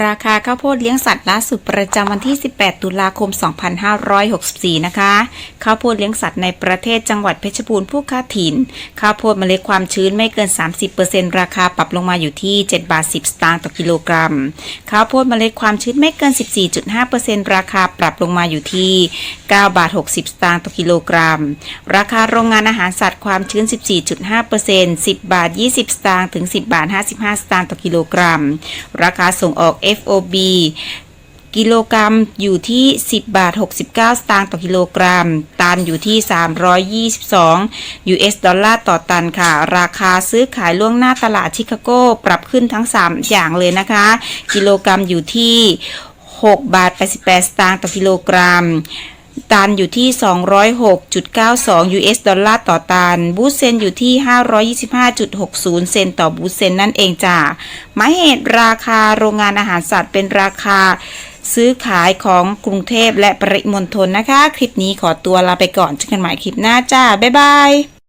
ราคาข้าวโพดเลี้ยงสัตว์ล่าสุดประจำวันที่ 18 ตุลาคม 2564 นะคะ ข้าวโพดเลี้ยงสัตว์ในประเทศจังหวัดเพชรบูรณ์ผู้ค้าถิ่น ข้าวโพดเมล็ดความชื้นไม่เกิน 30%ราคาปรับลงมาอยู่ที่ 7 บาท 10 สตางค์ต่อกิโลกรัม ข้าวโพดเมล็ดความชื้นไม่เกิน 14.5%ราคาปรับลงมาอยู่ที่ 9 บาท 60 สตางค์ต่อกิโลกรัม ราคาโรงงานอาหารสัตว์ความชื้น 14.5% 10 บาท 20 สตางค์ถึง 10 บาท 55 สตางค์ต่อกิโลกรัม ราคาส่งออก FOB กิโลกรัมอยู่ที่ 10 บาท 69 สตางค์ต่อกิโลกรัม ตันอยู่ที่ 322 US ดอลลาร์ต่อตันค่ะ ราคาซื้อขายล่วงหน้าตลาดชิคาโก ปรับขึ้นทั้ง 3 อย่างเลยนะคะ กิโลกรัมอยู่ที่ 6 บาท 88 สตางค์ต่อกิโลกรัม ตันอยู่ที่ 206.92 US ดอลลาร์ต่อตัน บูเซนอยู่ที่ 525.60 เซนต่อบูเซนนั่นเองจ้าหมายเหตุราคาโรงงานอาหารสัตว์เป็นราคาซื้อขายของกรุงเทพและปริมณฑลนะคะ คลิปนี้ขอตัวลาไปก่อนเจอกันใหม่คลิปหน้าจ้า บ๊ายบาย